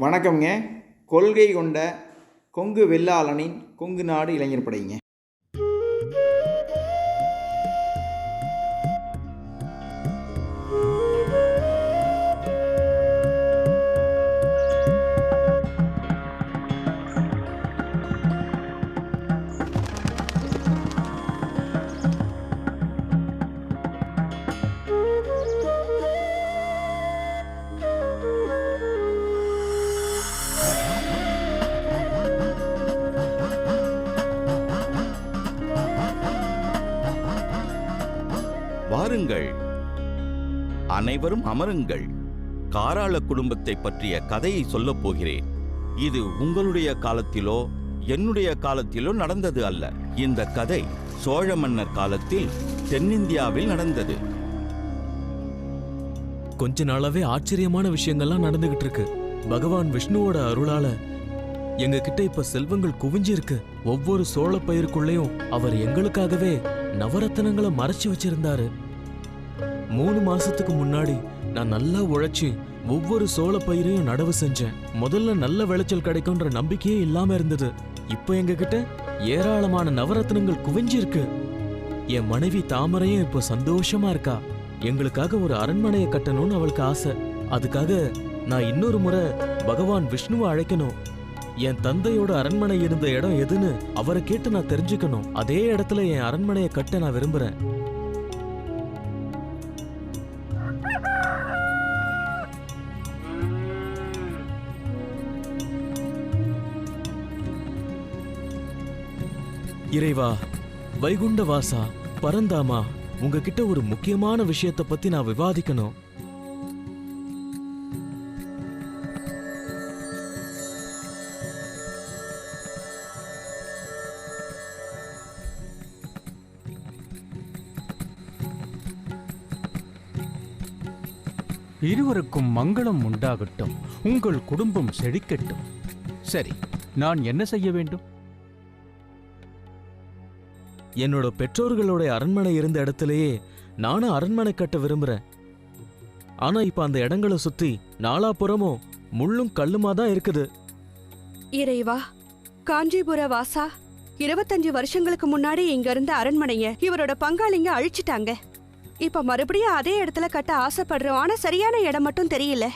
வணக்கம்ங்க. கொள்கை கொண்ட கொங்கு வெள்ளாளனின் கொங்கு நாடு இளைஞர் படைங்க. அனைவரும் அமருங்கள். காராள குடும்பத்தை பற்றிய கதையை சொல்லப் போகிறேன். இது உங்களுடைய காலத்திலோ என்னுடைய காலத்திலோ நடந்தது அல்ல. இந்த கதை சோழ மன்னர் காலத்தில் தென்னிந்தியாவில் நடந்தது. கொஞ்ச நாளாவே ஆச்சரியமான விஷயங்கள்லாம் நடந்துகிட்டு இருக்கு. பகவான் விஷ்ணுவோட அருளால எங்க கிட்ட இப்ப செல்வங்கள் குவிஞ்சிருக்கு. ஒவ்வொரு சோழ பயிருக்குள்ளேயும் அவர் எங்களுக்காகவே நவரத்தனங்களை மறைச்சு வச்சிருந்தாரு. மூணு மாசத்துக்கு முன்னாடி நான் நல்லா உழைச்சு ஒவ்வொரு சோள பயிரையும் நடவு செஞ்சேன். முதல்ல நல்ல விளைச்சல் கிடைக்கும்ன்ற நம்பிக்கையே இல்லாம இருந்தது. இப்போ எங்க கிட்ட ஏராளமான நவரத்னங்கள் குவிஞ்சிருக்கு. என் மனைவி தாமரையும் இப்போ சந்தோஷமா இருக்கா? எங்களுக்காக ஒரு அரண்மனையை கட்டணும்னு அவளுக்கு ஆசை. அதுக்காக நான் இன்னொரு முறை பகவான் விஷ்ணுவை அழைக்கணும். என் தந்தையோட அரண்மனை இருந்த இடம் எதுன்னு அவரை கேட்டு நான் தெரிஞ்சுக்கணும். அதே இடத்துல என் அரண்மனையை கட்ட நான் விரும்புறேன். இறைவா வைகுண்ட வாசா பரந்தாமா உங்ககிட்ட ஒரு முக்கியமான விஷயத்த பத்தி நான் விவாதிக்கணும். இருவருக்கும் மங்களம் உண்டாகட்டும். உங்கள் குடும்பம் செழிக்கட்டும். சரி. நான் என்ன செய்ய வேண்டும்? என்னோட பெற்றோர்களோட அரண்மனை இருந்த இடத்துலயே நானும் அரண்மனை கட்ட விரும்புறேன். ஆனா இப்ப அந்த இடங்களை சுத்தி நாலாபுறமும் முள்ளும் கல்லுமா தான் இருக்குது. இறைவா காஞ்சிபுர வாசா இருபத்தஞ்சு வருஷங்களுக்கு முன்னாடி இங்க இருந்த அரண்மனைய இவரோட பங்காளிங்க அழிச்சிட்டாங்க. இப்ப மறுபடியும் அதே இடத்துல கட்ட ஆசைப்படுறோம். ஆனா சரியான இடம் மட்டும் தெரியல.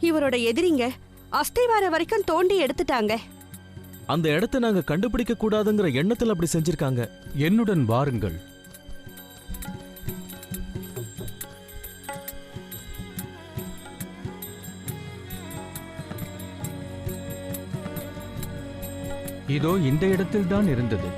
இவரோட எதிரிங்க அஸ்திவார வரைக்கும் தோண்டி எடுத்துட்டாங்க. அந்த இடத்தை நாங்க கண்டுபிடிக்க கூடாதுங்கிற எண்ணத்துல அப்படி செஞ்சிருக்காங்க. என்னுடன் வாருங்கள். இதோ இந்த இடத்தில் தான் இருந்தது.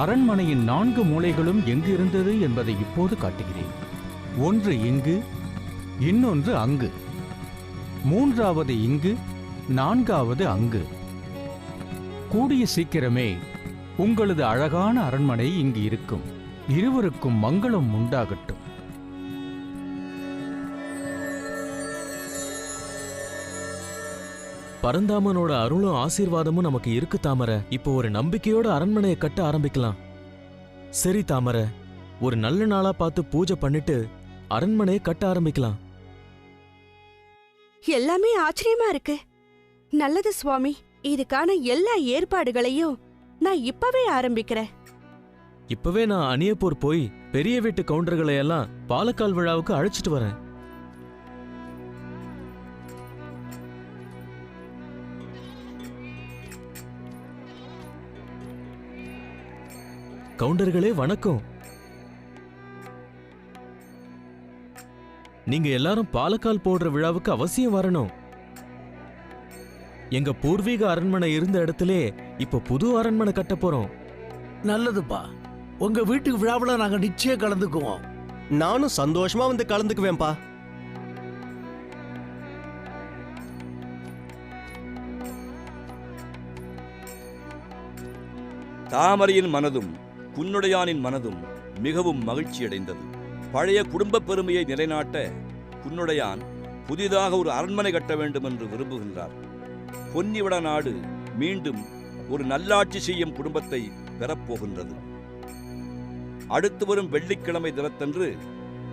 அரண்மனையின் நான்கு மூலைகளும் எங்கு இருந்தது என்பதை இப்போது காட்டுகிறேன். ஒன்று இங்கு இன்னொன்று அங்கு. மூன்றாவது இங்கு நான்காவது அங்கு. கூடிய சீக்கிரமே உங்களது அழகான அரண்மனை இங்கு இருக்கும். இருவருக்கும் மங்களம் உண்டாகட்டும். பரந்தாமனோட அருளும் ஆசீர்வாதமும் நமக்கு இருக்கு தாமரை. இப்போ ஒரு நம்பிக்கையோட அரண்மனையை கட்ட ஆரம்பிக்கலாம். சரி தாமரை. ஒரு நல்ல நாளா பார்த்து பூஜை பண்ணிட்டு அரண்மனையை கட்ட ஆரம்பிக்கலாம். எல்லாமே ஆச்சரியமா இருக்கு. நல்லது சுவாமி. இதுக்கான எல்லா ஏற்பாடுகளையும் நான் இப்பவே ஆரம்பிக்கிறேன். இப்பவே நான் அணியப்பூர் போய் பெரிய வீட்டு கவுண்டர்களை எல்லாம் பாலக்கால் விழாவுக்கு அழைச்சிட்டு வரேன். கவுண்டர்களே வணக்கம். நீங்க எல்லாரும் பாலக்கால் போடுற விழாவுக்கு அவசியம் வரணும். எங்க பூர்வீக அரண்மனை இருந்த இடத்திலே இப்ப புது அரண்மனை கட்ட போறோம். நல்லதுப்பா. உங்க வீட்டுக்கு விழாவுல நாங்க நிச்சயம் கலந்துக்குவோம். நானும் சந்தோஷமா வந்து கலந்துக்குவேன்பா தாமரையின் மனதும் குன்னுடையானின் மனதும் மிகவும் மகிழ்ச்சியடைந்தது. பழைய குடும்பப் பெருமையை நிலைநாட்ட குன்னுடையான் புதிதாக ஒரு அரண்மனை கட்ட வேண்டும் என்று விரும்புகின்றார். பொன்னிவட நாடு மீண்டும் ஒரு நல்லாட்சி செய்யும் குடும்பத்தை பெறப்போகின்றது. அடுத்து வரும் வெள்ளிக்கிழமை தினத்தன்று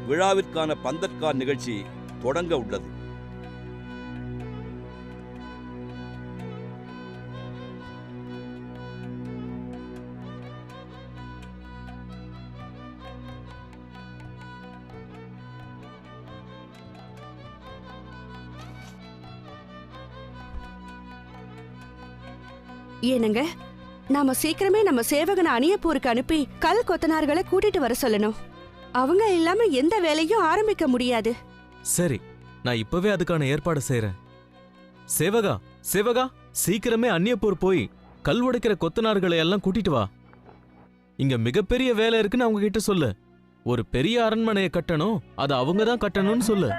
விழாவிற்கான பந்தற்கார் நிகழ்ச்சி தொடங்க உள்ளது. ஏனுங்க நாம சீக்கிரமே நம்ம சேவகனை அணியப்பூருக்கு அனுப்பி கல் கொத்தனார்களை கூட்டிட்டு வர சொல்லணும். அவங்க இல்லாம எந்த வேலையும் ஆரம்பிக்க முடியாது. சரி நான் இப்பவே அதுக்கான ஏற்பாடு செய்றேன். சேவகா சேவகா சீக்கிரமே அந்நியப்பூர் போய் கல் உடைக்கிற கொத்தனார்களை எல்லாம் கூட்டிட்டு வா. இங்க மிகப்பெரிய வேலை இருக்குன்னு அவங்க கிட்ட சொல்லு. ஒரு பெரிய அரண்மனையை கட்டணும் அது அவங்க தான் கட்டணும்னு சொல்லு.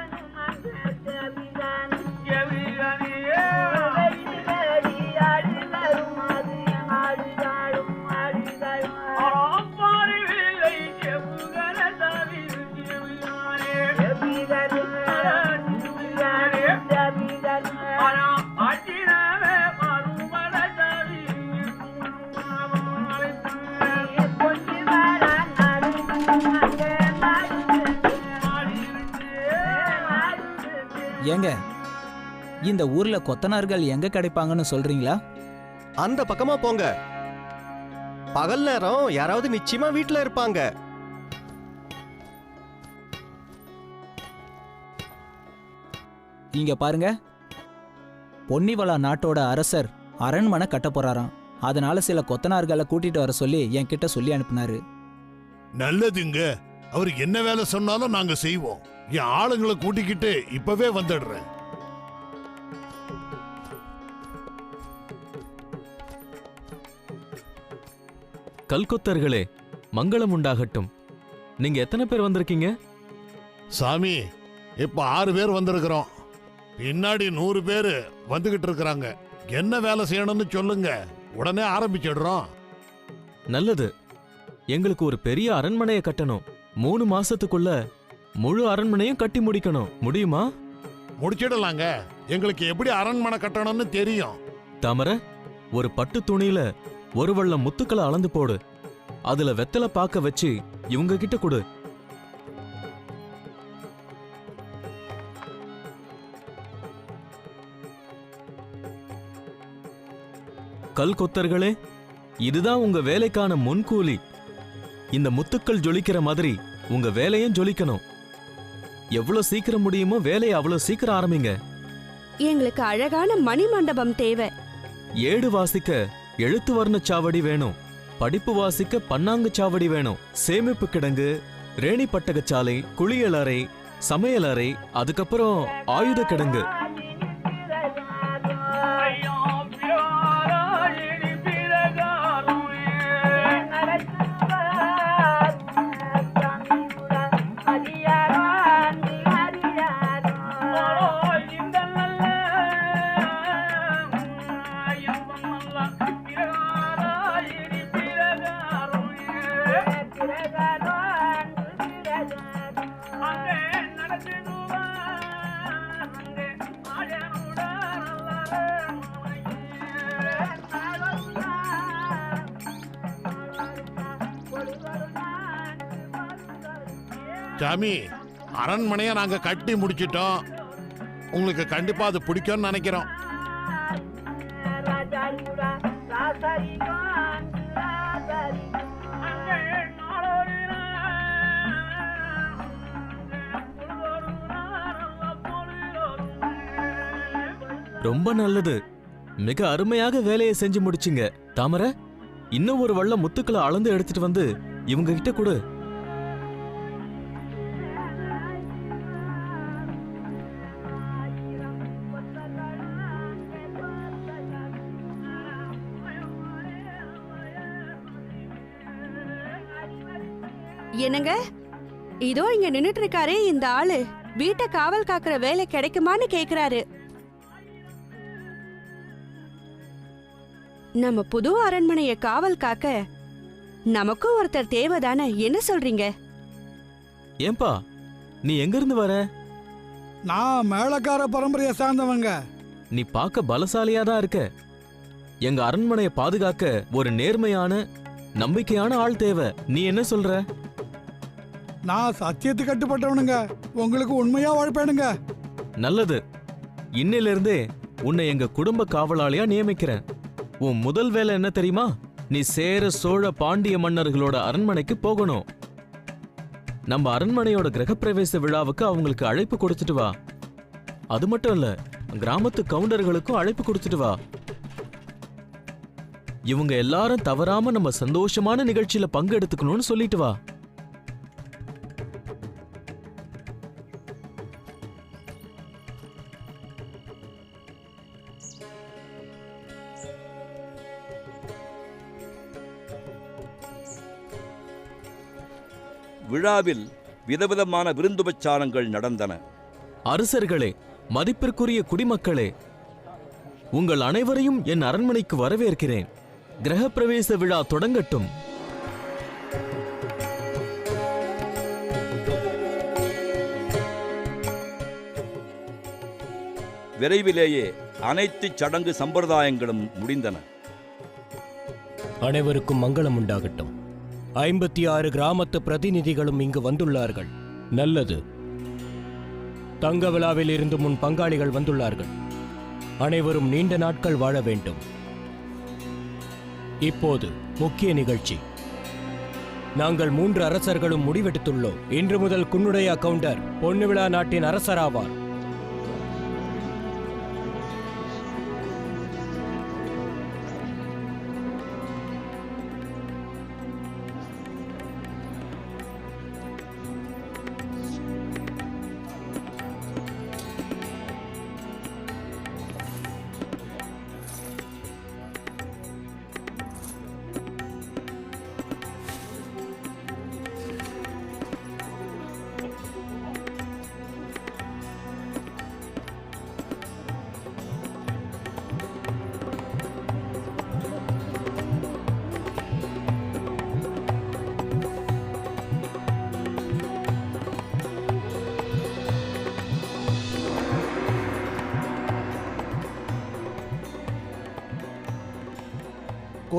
ஏங்க இந்த ஊர்ல கொத்தனார்கள் எங்க கிடைப்பாங்கன்னு சொல்றீங்களா? அந்த பக்கமா போங்க. பகல் நேரம் யாராவது நிச்சயமா வீட்ல இருப்பாங்க. இங்க பாருங்க. பொன்னிவளா நாட்டோட அரசர் அரண்மனை கட்ட போறாராம். அதனால சில கொத்தனார்களை கூட்டிட்டு வர சொல்லி என்கிட்ட சொல்லி அனுப்புனாரு. நல்லதுங்க. அவர் என்ன வேலை சொன்னாலும் நாங்க செய்வோம். என் ஆளுங்களை கூட்டிக்கிட்டு இப்பவே வந்துடுறேன். கல்கொத்தர்களே மங்களம் உண்டாகட்டும். நீங்க எத்தனை பேர் வந்திருக்கீங்க? சாமி இப்ப ஆறு பேர் வந்திருக்கிறோம். பின்னாடி நூறு பேர் வந்துகிட்டு இருக்கிறாங்க. என்ன வேலை செய்யணும்னு சொல்லுங்க. உடனே ஆரம்பிச்சிடுறோம். நல்லது. எங்களுக்கு ஒரு பெரிய அரண்மனையை கட்டணும். மூணு மாசத்துக்குள்ள முழு அரண்மனையும் கட்டி முடிக்கணும். முடியுமா? முடிச்சிடலாங்க. எங்களுக்கு எப்படி அரண்மனை கட்டணும்னு தெரியும். தாமர ஒரு பட்டு துணியில ஒரு வள்ளம் முத்துக்களை அளந்து போடு. அதுல வெத்தலை பாக்க வச்சு இவங்க கிட்ட கொடு. கல் கொத்தர்களே இதுதான் உங்க வேலைக்கான முன்கூலி. இந்த முத்துக்கள் ஜொலிக்கிற மாதிரி உங்க வேலையும் ஜொலிக்கணும். எவ்வளவு சீக்கிரம் முடியுமோ வேலையை அவ்வளவு சீக்கிரம் ஆரம்பிங்க. எங்களுக்கு அழகான மணி மண்டபம் தேவை. ஏடு வாசிக்க எழுத்து சாவடி வேணும். படிப்பு வாசிக்க பன்னாங்கு சாவடி வேணும். சேமிப்பு கிடங்கு ரேணி பட்டகச்சாலை குளியலறை சமையலறை அதுக்கப்புறம் ஆயுத கிடங்கு. சாமி அரண்மனையை நாங்க கட்டி முடிச்சிட்டோம். உங்களுக்கு கண்டிப்பா அது பிடிக்கும்னு நினைக்கிறோம். ரொம்ப நல்லது. மிக அருமையாக வேலையை செஞ்சு முடிச்சிங்க. தாமரை இன்னும் ஒரு வள்ள முத்துக்களை அளந்து எடுத்துட்டு வந்து இவங்க கிட்ட கொடு. இதோ இங்க நின்னுட்டு இருக்காரே இந்த ஆளு. வீட்டை காவல் காக்குற வேலை கிடைக்குமான்னு கேக்குறாரு. நம்ம புது அரண்மனைய காவல் காக்க நமக்கும் ஒருத்தர் தேவைதானே? என்ன சொல்றீங்க? ஏன்பா நீ எங்க இருந்து வர? நான் மேளக்கார பரம்பரையை சார்ந்தவங்க. நீ பார்க்க பலசாலியா தான் இருக்க. எங்க அரண்மனையை பாதுகாக்க ஒரு நேர்மையான நம்பிக்கையான ஆள் தேவை. நீ என்ன சொல்ற? நான் சத்தியத்து கட்டுப்பட்டவனுங்க. உங்களுக்கு உண்மையா வாழ்ப்பேனுங்க. நல்லது. இன்னிலிருந்தே உன்னை எங்க குடும்ப காவலாளியா நியமிக்கிறேன். உன் முதல் வேலை என்ன தெரியுமா? நீ சேர சோழ பாண்டிய மன்னர்களோட அரண்மனைக்கு போகணும். நம்ம அரண்மனையோட கிரகப்பிரவேச விழாவுக்கு அவங்களுக்கு அழைப்பு கொடுத்துட்டு வா. அது மட்டும் இல்ல கிராமத்து கவுண்டர்களுக்கும் அழைப்பு கொடுத்துட்டு வா. இவங்க எல்லாரும் தவறாம நம்ம சந்தோஷமான நிகழ்ச்சியில பங்கெடுத்துக்கணும்னு சொல்லிட்டு வா. விழாவில் விதவிதமான விருந்துபச்சாரங்கள் நடந்தன. அரசர்களே மதிப்பிற்குரிய குடிமக்களே உங்கள் அனைவரையும் என் அரண்மனைக்கு வரவேற்கிறேன். கிரகப்பிரவேச விழா தொடங்கட்டும். விரைவிலேயே அனைத்து சடங்கு சம்பிரதாயங்களும் முடிந்தன. அனைவருக்கும் மங்களம் உண்டாகட்டும். ஐம்பத்தி ஆறு கிராமத்து பிரதிநிதிகளும் இங்கு வந்துள்ளார்கள். நல்லது. தங்க விழாவில் இருந்து முன் பங்காளிகள் வந்துள்ளார்கள். அனைவரும் நீண்ட நாட்கள் வாழ வேண்டும். இப்போது முக்கிய நிகழ்ச்சி. நாங்கள் மூன்று அரசர்களும் முடிவெடுத்துள்ளோம். இன்று முதல் குன்னுடைய கவுண்டர் பொன்னுவிழா நாட்டின் அரசராவார்.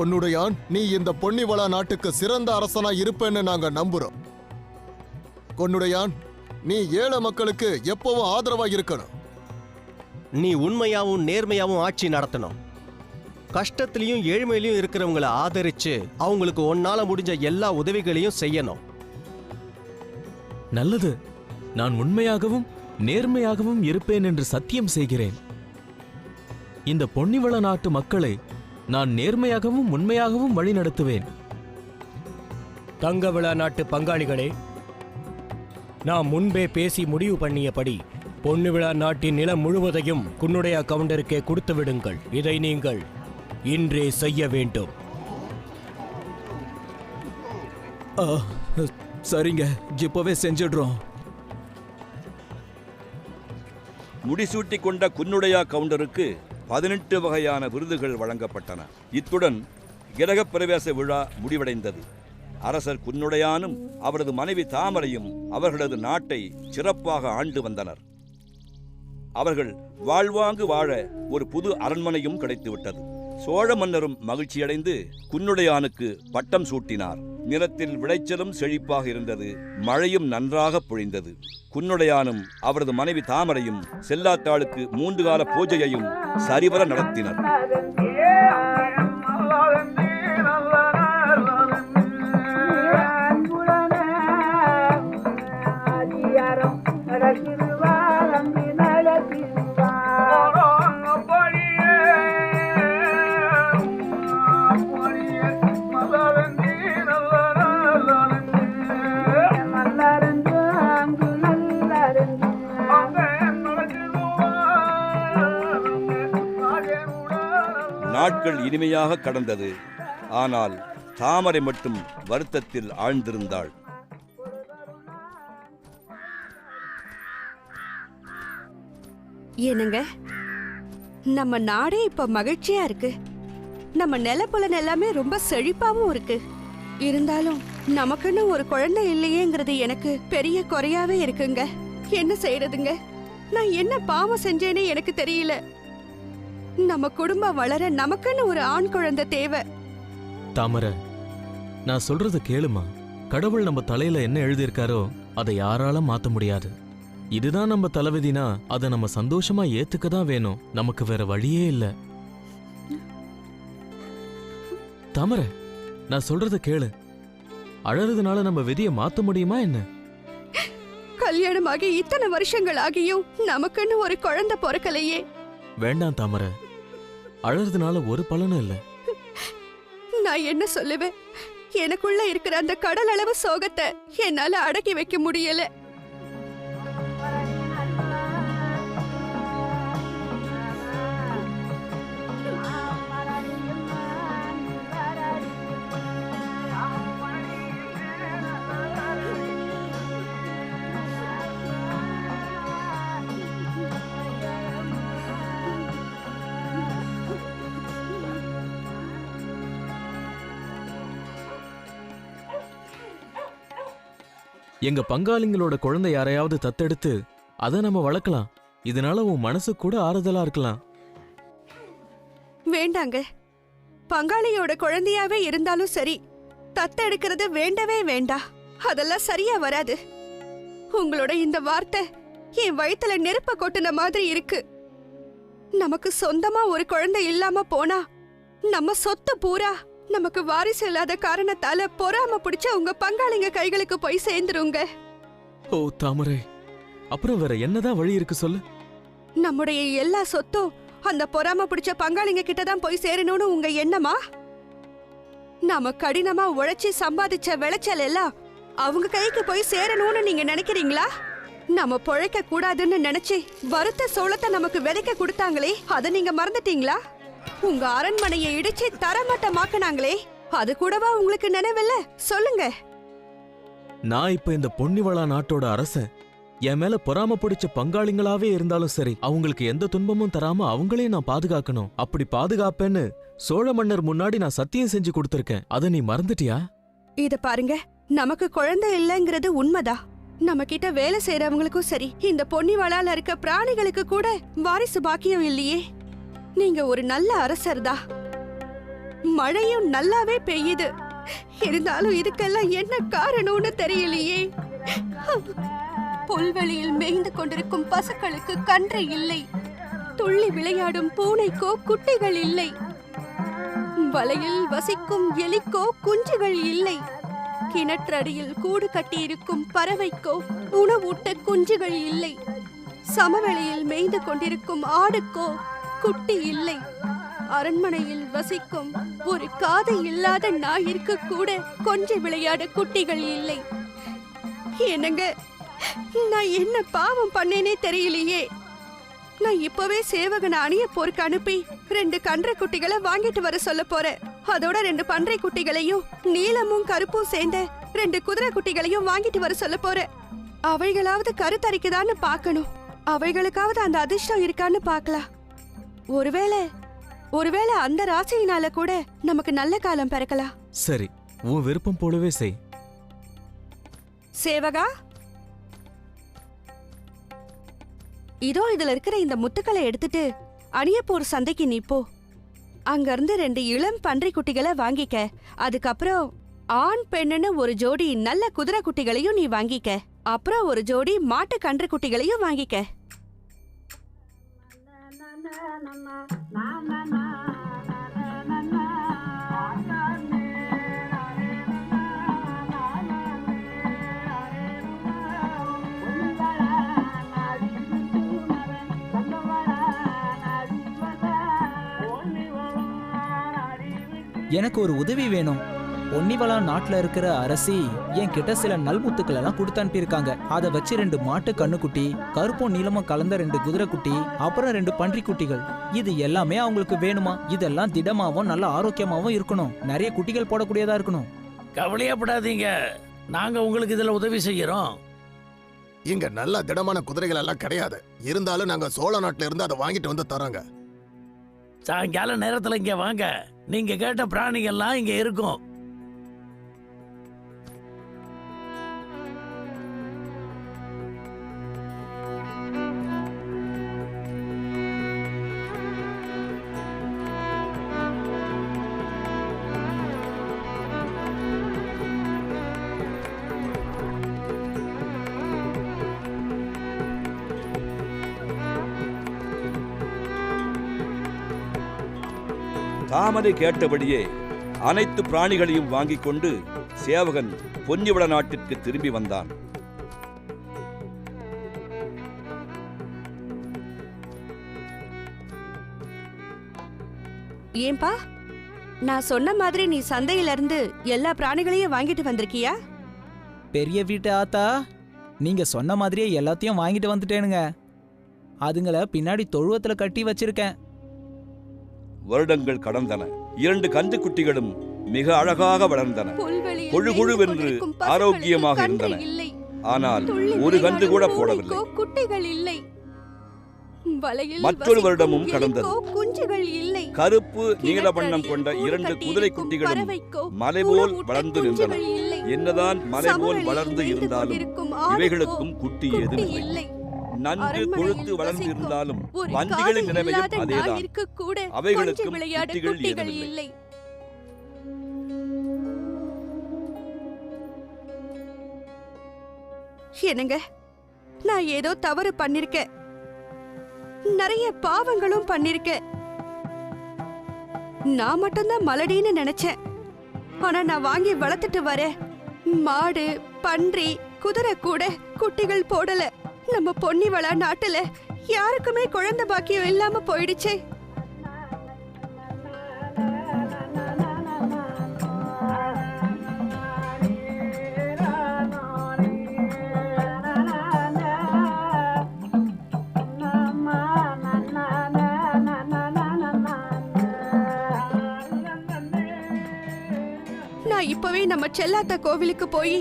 கொன்னுடையான் நீ இந்த பொன்னிவளா நாட்டுக்கு சிறந்த அரசனா இருப்பேன்னு நாங்க நம்புறோம். கொன்னுடையான் நீ ஏழை மக்களுக்கு எப்பவும் ஆதரவா இருக்கணும். நீ உண்மையாவும் நேர்மையாவும் ஆட்சி நடத்தணும். கஷ்டத்திலையும் ஏழ்மையிலையும் இருக்கிறவங்கள ஆதரிச்சு அவங்களுக்கு உன்னால முடிஞ்ச எல்லா உதவிகளையும் செய்யணும். நல்லது. நான் உண்மையாகவும் நேர்மையாகவும் இருப்பேன் என்று சத்தியம் செய்கிறேன். இந்த பொன்னிவள நாட்டு மக்களை நான் நேர்மையாகவும் உண்மையாகவும் வழிநடத்துவேன் தங்க விழா நாட்டு பங்காளிகளே நாம் முன்பே பேசி முடிவு பண்ணியபடி பொன்னு விழா நாட்டின் நிலம் முழுவதையும் குன்னுடைய கவுண்டருக்கே கொடுத்து விடுங்கள். இதை நீங்கள் இன்றே செய்ய வேண்டும். சரிங்க. இப்பவே செஞ்சிடுறோம். முடிசூட்டி கொண்ட குன்னுடையா கவுண்டருக்கு பதினெட்டு வகையான விருதுகள் வழங்கப்பட்டன. இத்துடன் கிரகப் பிரவேச விழா முடிவடைந்தது. அரசர் குன்னுடையானும் அவரது மனைவி தாமரையும் அவர்களது நாட்டை சிறப்பாக ஆண்டு வந்தனர். அவர்கள் வாழ்வாங்கு வாழ ஒரு புது அரண்மனையும் கிடைத்துவிட்டது. சோழ மன்னரும் மகிழ்ச்சியடைந்து குன்னுடையானுக்கு பட்டம் சூட்டினார். நிலத்தில் விளைச்சலும் செழிப்பாக இருந்தது. மழையும் நன்றாக பொழிந்தது. குன்னுடையானும் அவரது மனைவி தாமரையும் செல்லாத்தாளுக்கு மூன்று கால பூஜையையும் சரிவர நடத்தினர். நாட்கள் இனிமையாக கடந்தது. ஆனால் தாமரை மட்டும் வருத்தத்தில் ஆழ்ந்திருந்தாள். என்னங்க? நம்ம நாடே இப்ப மகிழ்ச்சியா இருக்கு. நம்ம நிலப்புலன் எல்லாமே ரொம்ப செழிப்பாவும் இருக்கு. இருந்தாலும் நமக்குன்னு ஒரு குழந்தை இல்லையேங்கிறது எனக்கு பெரிய குறையாவே இருக்குங்க. என்ன செய்யறதுங்க? நான் என்ன பாவம் செஞ்சேனே எனக்கு தெரியல. நம்ம குடும்பம் வளர நமக்குன்னு ஒரு ஆண் குழந்தை தேவை. தாமரை நான் சொல்றத கேளுமா? கடவுள் நம்ம தலையில என்ன எழுதியிருக்காரோ அதை யாரால மாத்த முடியாது. இதுதான் நம்ம தலைவிதினா அதை நம்ம சந்தோஷமா ஏத்துக்க தான் வேணும். நமக்கு வேற வழியே இல்ல. தாமரை நான் சொல்றத கேளு. அழறதுனால நம்ம விதியை மாத்த முடியுமா என்ன? கல்யாணமாகி இத்தனை வருஷங்கள் ஆகியும் நமக்குன்னு ஒரு குழந்தை பிறக்கலையே. வேண்டாம் தாமரை. அழறதுனால ஒரு பலனும் இல்லை. நான் என்ன சொல்லுவேன்? எனக்குள்ள இருக்கிற அந்த கடல் அளவு சோகத்தை என்னால அடக்கி வைக்க முடியல. எங்க பங்காளிங்களோட குழந்தை யாரையாவது தத்தெடுத்து அதை நம்ம வளர்க்கலாம். இதனால உன் மனசு கூட ஆறுதலா இருக்கலாம். வேண்டாங்க. பங்காளியோட குழந்தையாவே இருந்தாலும் சரி தத்தெடுக்கிறது வேண்டவே வேண்டா. அதெல்லாம் சரியா வராது. உங்களோட இந்த வார்த்தை என் வயித்துல நெருப்ப கொட்டுன மாதிரி இருக்கு. நமக்கு சொந்தமா ஒரு குழந்தை இல்லாம போனா நம்ம சொத்து பூரா நமக்கு வாரிசு இல்லாத காரணத்தால பொறாம பிடிச்ச உங்க பங்காளிங்க கைகளுக்கு போய் சேர்ந்துருங்க. ஓ தாமரை. அப்புறம் வேற என்னதான் வழி இருக்கு சொல்லு? நம்முடைய எல்லா சொத்தும் அந்த பொறாம பிடிச்ச பங்காளிங்க கிட்ட தான் போய் சேரணும்னு உங்க எண்ணமா? நாம கடினமா உழைச்சி சம்பாதிச்ச விளைச்சல் எல்லாம் அவங்க கைக்கு போய் சேரணும்னு நீங்க நினைக்கிறீங்களா? நம்ம பொழைக்க கூடாதுன்னு நினைச்சு வறுத்த சோளத்தை நமக்கு விதைக்க கொடுத்தாங்களே அதை நீங்க மறந்துட்டீங்களா? உங்க அரண்மனையை இடிச்சு தரமட்டமாக்குனாங்களே அது கூடவா உங்களுக்கு நினைவில்ல? சொல்லுங்க. நான் இப்ப இந்த பொன்னிவளா நாட்டோட அரசன். என் மேல பொறாம பிடிச்ச பங்காளிங்களாவே இருந்தாலும் சரி அவங்களுக்கு எந்த துன்பமும் தராம அவங்களையும் நான் பாதுகாக்கணும். அப்படி பாதுகாப்பேன்னு சோழ மன்னர் முன்னாடி நான் சத்தியம் செஞ்சு கொடுத்திருக்கேன். அதை நீ மறந்துட்டியா? இத பாருங்க நமக்கு குழந்தை இல்லைங்கிறது உண்மைதான் நம்ம கிட்ட வேலை செய்யறவங்களுக்கும் சரி இந்த பொன்னிவாளால இருக்க பிராணிகளுக்கு கூட வாரிசு பாக்கியம் இல்லையே. நீங்க ஒரு நல்ல அரசர் மழையும் நல்லாவே பெய்யுது. இருந்தாலும் இதுக்கெல்லாம் என்ன காரணம்னு தெரியலையே. புல்வெளியில் மேய்ந்து கொண்டிருக்கும் பசுக்களுக்கு கன்று இல்லை. துள்ளி விளையாடும் பூனைக்கோ குட்டிகள் இல்லை. வலையில் வசிக்கும் எலிக்கோ குஞ்சுகள் இல்லை. கிணற்றடியில் கூடு கட்டியிருக்கும் பறவைக்கோ உணவூட்ட குஞ்சுகள் இல்லை. சமவெளியில் மேய்ந்து கொண்டிருக்கும் ஆடுக்கோ குட்டி இல்லை. அரண்மனையில் வசிக்கும் ஒரு காது இல்லாத நாயிற்கு கூட கொஞ்சம் விளையாட குட்டிகள் இல்லை. என்னங்க நான் என்ன பாவம் பண்ணேனே தெரியலையே. நான் இப்பவே சேவகனை அணிய போருக்கு அனுப்பி ரெண்டு கன்றை குட்டிகளை வாங்கிட்டு வர சொல்ல போறேன். அதோட ரெண்டு பன்றை குட்டிகளையும் நீலமும் கருப்பும் சேர்ந்த ரெண்டு குதிரை குட்டிகளையும் வாங்கிட்டு வர சொல்ல போறேன். அவைகளாவது கருத்தரிக்குதான்னு பார்க்கணும். அவைகளுக்காவது அந்த அதிர்ஷ்டம் இருக்கான்னு பார்க்கலாம். ஒருவேளை ஒருவேளை அந்த ராசியினால கூட நமக்கு நல்ல காலம் பிறக்கலாம். சரி உன் விருப்பம் போலவே செய். சேவகா? இதோ இதுல இருக்கிற இந்த முத்துக்களை எடுத்துட்டு அணியப்பூர் சந்தைக்கு நீ போ. அங்க இருந்து ரெண்டு இளம் பன்றி குட்டிகளை வாங்கிக்க. அதுக்கப்புறம் ஆண் பெண்ணுன்னு ஒரு ஜோடி நல்ல குதிரை குட்டிகளையும் நீ வாங்கிக்க. அப்புறம் ஒரு ஜோடி மாட்டு கன்று குட்டிகளையும் வாங்கிக்க. எனக்கு ஒரு உதவி வேணும். பொன்னிவளா நாட்டுல இருக்கிற அரசி என் கிட்ட சில நல்முத்துக்கள் எல்லாம் கொடுத்து அனுப்பியிருக்காங்க. அதை வச்சு ரெண்டு மாட்டு கண்ணுக்குட்டி கருப்பும் நீளமும் கலந்த ரெண்டு குதிரை குட்டி அப்புறம் ரெண்டு பன்றி குட்டிகள் இது எல்லாமே அவங்களுக்கு வேணுமா? இதெல்லாம் திடமாவும் நல்ல ஆரோக்கியமாவும் இருக்கணும். நிறைய குட்டிகள் போடக்கூடியதா இருக்கணும். கவலையப்படாதீங்க. நாங்க உங்களுக்கு இதுல உதவி செய்யறோம். இங்க நல்ல திடமான குதிரைகள் எல்லாம் கிடையாது. இருந்தாலும் நாங்க சோழ நாட்டுல இருந்து அதை வாங்கிட்டு வந்து தரோங்க சாயங்கால நேரத்துல இங்க வாங்க. நீங்க கேட்ட பிராணிகள்லாம் இங்க இருக்கும். தாமரை கேட்டபடியே அனைத்து பிராணிகளையும் வாங்கிக் கொண்டு சேவகன் பொன்னிவள நாட்டிற்கு திரும்பி வந்தான். ஏன்பா நான் சொன்ன மாதிரி நீ சந்தையில இருந்து எல்லா பிராணிகளையும் வாங்கிட்டு வந்திருக்கியா? பெரிய வீட்டு ஆத்தா நீங்க சொன்ன மாதிரியே எல்லாத்தையும் வாங்கிட்டு வந்துட்டேனுங்க. அதுங்களை பின்னாடி தொழுவத்துல கட்டி வச்சிருக்கேன். வருடங்கள் கடந்தன. இரண்டு கன்றுக்குட்டிகளும் மிக அழகாக வளர்ந்தன. கொழு கொழுவென்று கொண்டிருக்கும் பசுக்களுக்கு ஆரோக்கியமாக கன்று இருந்தன. ஆனால் ஒரு கன்று கூட போடவில்லை. குட்டிகள் இல்லை. மற்றொரு வருடமும் கடந்தது. கருப்பு நீல வண்ணம் கொண்ட இரண்டு குதிரை குட்டிகளும் மலை போல் வளர்ந்து நின்றன. என்னதான் மலை போல் வளர்ந்து இருந்தாலும் இவைகளுக்கும் குட்டி ஏதும் இல்லை. நன்கு கொழுத்து வளர்ந்து வசிக்கும் இருந்தாலும் ஒரு பன்றிகளின் காது நிலைமையும் அதேதான். அவைகளுக்கும் குட்டிகள். இல்லை. என்னங்க? நான் ஏதோ தவறு பண்ணிருக்கேன். நிறைய பாவங்களும் பண்ணிருக்கேன். நான் மட்டும்தான் மலடின்னு நினைச்சேன். ஆனா நான் வாங்கி வளர்த்துட்டு வரேன் மாடு பன்றி குதிரை கூட குட்டிகள் போடல. நம்ம பொன்னிவளா நாட்டுல யாருக்குமே குழந்தை பாக்கியம் இல்லாம போயிடுச்சே. நான் இப்பவே நம்ம செல்லாத்த கோவிலுக்கு போய்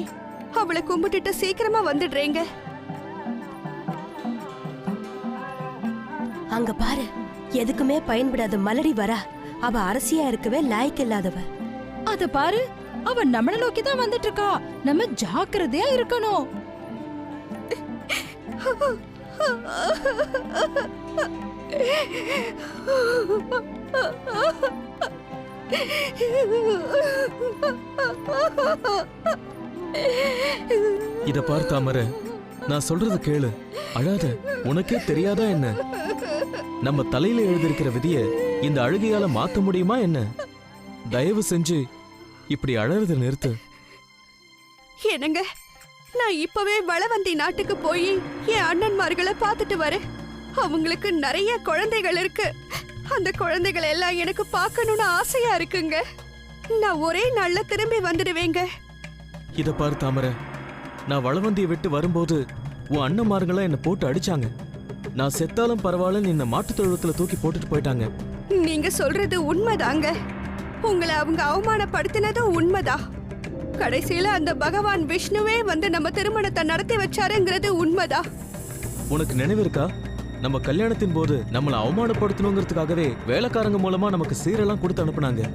அவளை கும்பிட்டுட்டு சீக்கிரமா வந்துடுறேங்க. அங்க பாரு. எதுக்குமே பயன்படாத மலடி வரா. அவ அரசியா இருக்கவே லாய்க்கு இல்லாதவ. அத பாரு. அவ நம்மள நோக்கி தான் வந்துட்டு இருக்கா நம்ம ஜாக்கிரதையா இருக்கணும். இத பார் தாமரை. நான் சொல்றத கேளு. அழாத. உனக்கே தெரியாதா என்ன? நம்ம தலையில எழுதியிருக்கிற விதிய இந்த அழுகையால மாத்த முடியுமா என்ன? தயவு செஞ்சு இப்படி அழறத நிறுத்து. என்னங்க? நான் இப்பவே வளவந்தி நாட்டுக்கு போய் என் அண்ணன்மார்களை பார்த்துட்டு வரேன். அவங்களுக்கு நிறைய குழந்தைகள் இருக்கு. அந்த குழந்தைகள் எல்லாம் எனக்கு பார்க்கணும்னு ஆசையா இருக்குங்க. நான் ஒரே நாள்ல திரும்பி வந்துடுவேங்க. இத பார் தாமரை. நான் வளவந்தியை விட்டு வரும்போது உன் அண்ணன்மாருங்களாம் என்னை போட்டு அடிச்சாங்க. நான் செத்தாலும் பரவாயில்லன்னு என்னை மாட்டுத் தொழுவத்துல தூக்கி போட்டுட்டு போயிட்டாங்க. நீங்க சொல்றது உண்மைதாங்க. உங்களை அவங்க அவமானப்படுத்தினதும் உண்மைதான் கடைசியில அந்த பகவான் விஷ்ணுவே வந்து நம்ம திருமணத்தை நடத்தி வச்சாருங்கிறது உண்மைதான் உனக்கு நினைவு இருக்கா? நம்ம கல்யாணத்தின் போது நம்மளை அவமானப்படுத்தணுங்கிறதுக்காகவே வேலைக்காரங்க மூலமா நமக்கு சீரெல்லாம் கொடுத்து அனுப்புனாங்க.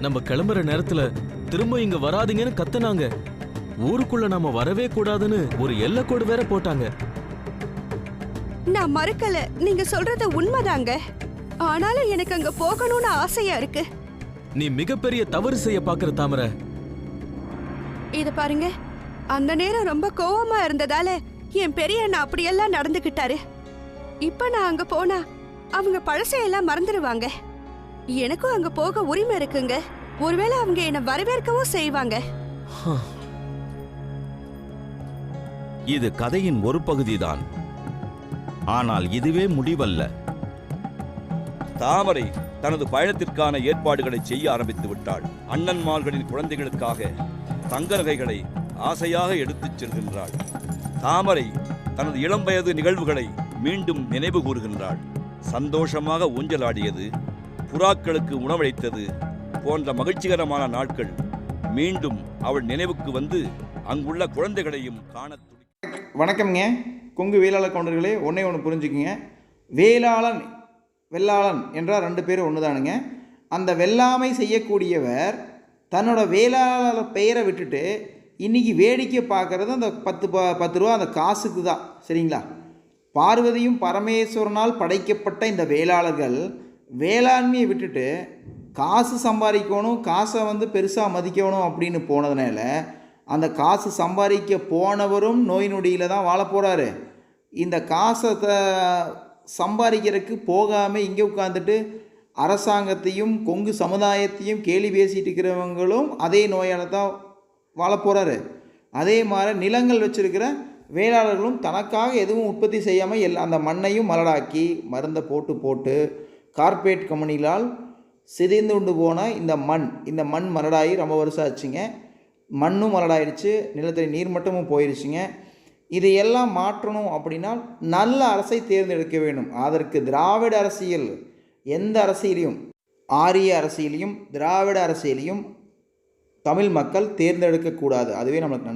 நம்ம கிளம்புற நேரத்துல திரும்ப இங்க வராதீங்கன்னு கத்துனாங்க. ஊருக்குள்ள நாம வரவே கூடாதுன்னு ஒரு எல்லைக்கோடு வேற போட்டாங்க. நான் மறுக்கல. நீங்க சொல்றது உண்மைதாங்க. ஆனாலும் எனக்கு அங்க போகணும்னு ஆசையா இருக்கு. நீ மிகப்பெரிய தவறு செய்ய பாக்குற தாமரை. இத பாருங்க. அந்த நேரம் ரொம்ப கோவமா இருந்ததால என் பெரிய அண்ணா அப்படியெல்லாம் நடந்துக்கிட்டாரு இப்ப நான் அங்க போனா அவங்க பழசையெல்லாம் மறந்துடுவாங்க எனக்கும் அங்க போக உரிமை இருக்குங்க. ஒருவேளை அவங்க என்ன வரவேற்கவும் செய்வாங்க. இது கதையின் ஒரு பகுதிதான். ஆனால் இதுவே முடிவல்ல. தாமரை தனது பயணத்திற்கான ஏற்பாடுகளை செய்ய ஆரம்பித்து விட்டாள். அண்ணன்மார்களின் குழந்தைகளுக்காக தங்க நகைகளை ஆசையாக எடுத்துச் செல்கின்றாள். தாமரை தனது இளம் வயது நிகழ்வுகளை மீண்டும் நினைவு கூறுகின்றாள். சந்தோஷமாக ஊஞ்சலாடியது புறாக்களுக்கு உணவளித்தது போன்ற மகிழ்ச்சிகரமான நாட்கள் மீண்டும் அவள் நினைவுக்கு வந்து அங்குள்ள குழந்தைகளையும் காணத் வணக்கம்ங்க. கொங்கு வேளாளர் கவுண்டர்களே ஒன்றே ஒன்று புரிஞ்சுக்குங்க. வேளாளன் வெள்ளாளன் என்றால் ரெண்டு பேரும் ஒன்று தானுங்க அந்த வெள்ளாமை செய்யக்கூடியவர் தன்னோட வேளாளர் பெயரை விட்டுட்டு இன்றைக்கி வேடிக்கை பார்க்குறது அந்த பத்து ப பத்து ரூபா அந்த காசுக்கு தான். சரிங்களா? பார்வதியும் பரமேஸ்வரனால் படைக்கப்பட்ட இந்த வேளாளர்கள் வேளாண்மையை விட்டுட்டு காசு சம்பாதிக்கணும் காசை வந்து பெருசாக மதிக்கணும் அப்படின்னு போனதுனால அந்த காசு சம்பாதிக்க போனவரும் நோய் நொடியில் தான் வாழ போகிறாரு இந்த காசை த சம்பாதிக்கிறதுக்கு போகாமல் இங்கே உட்காந்துட்டு அரசாங்கத்தையும் கொங்கு சமுதாயத்தையும் கேலி பேசிகிட்டு இருக்கிறவங்களும் அதே நோயால் தான் வாழ போகிறாரு அதே மாதிரி நிலங்கள் வச்சுருக்கிற வேளாளர்களும் தனக்காக எதுவும் உற்பத்தி செய்யாமல் எல் அந்த மண்ணையும் மலடாக்கி மருந்தை போட்டு போட்டு கார்ப்பரேட் கம்பெனிகளால் சிதைந்து கொண்டு போன இந்த மண் இந்த மண் மலடாகி ரொம்ப வருஷம் ஆச்சுங்க. மண்ணும் மலடாயிடுச்சு நிலத்தடி நீர்மட்டமும் போயிடுச்சுங்க இதையெல்லாம் மாற்றணும் அப்படின்னா நல்ல அரசை தேர்ந்தெடுக்க வேண்டும். அதற்கு திராவிட அரசியல் எந்த அரசியலையும் ஆரிய அரசியலையும் திராவிட அரசியலையும் தமிழ் மக்கள் தேர்ந்தெடுக்கக்கூடாது. அதுவே நம்மளுக்கு